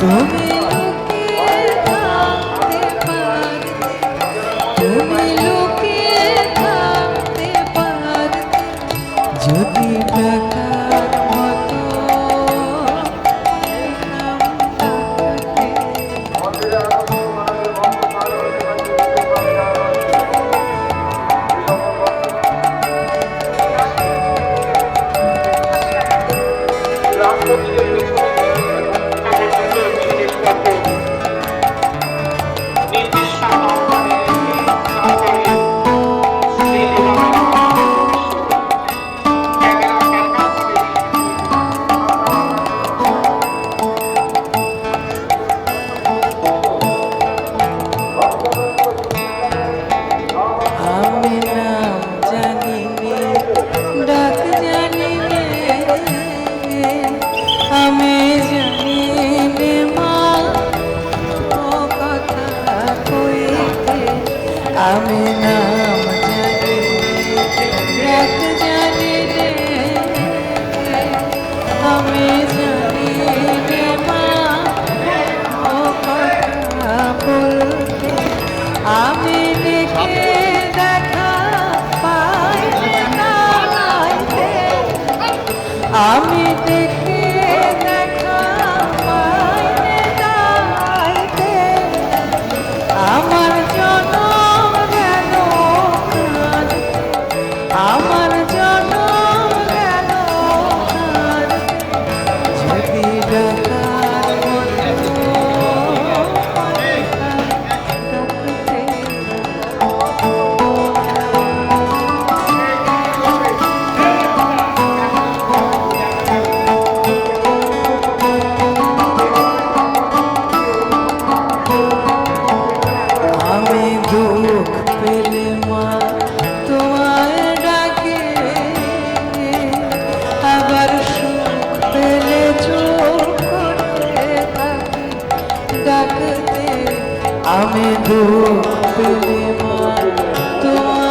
তুমি আমি নাম জানি রাত জানি আমি জানি রে আমি দেখে দেখা পাই আমি থাকতে আমি ধূপ তোমার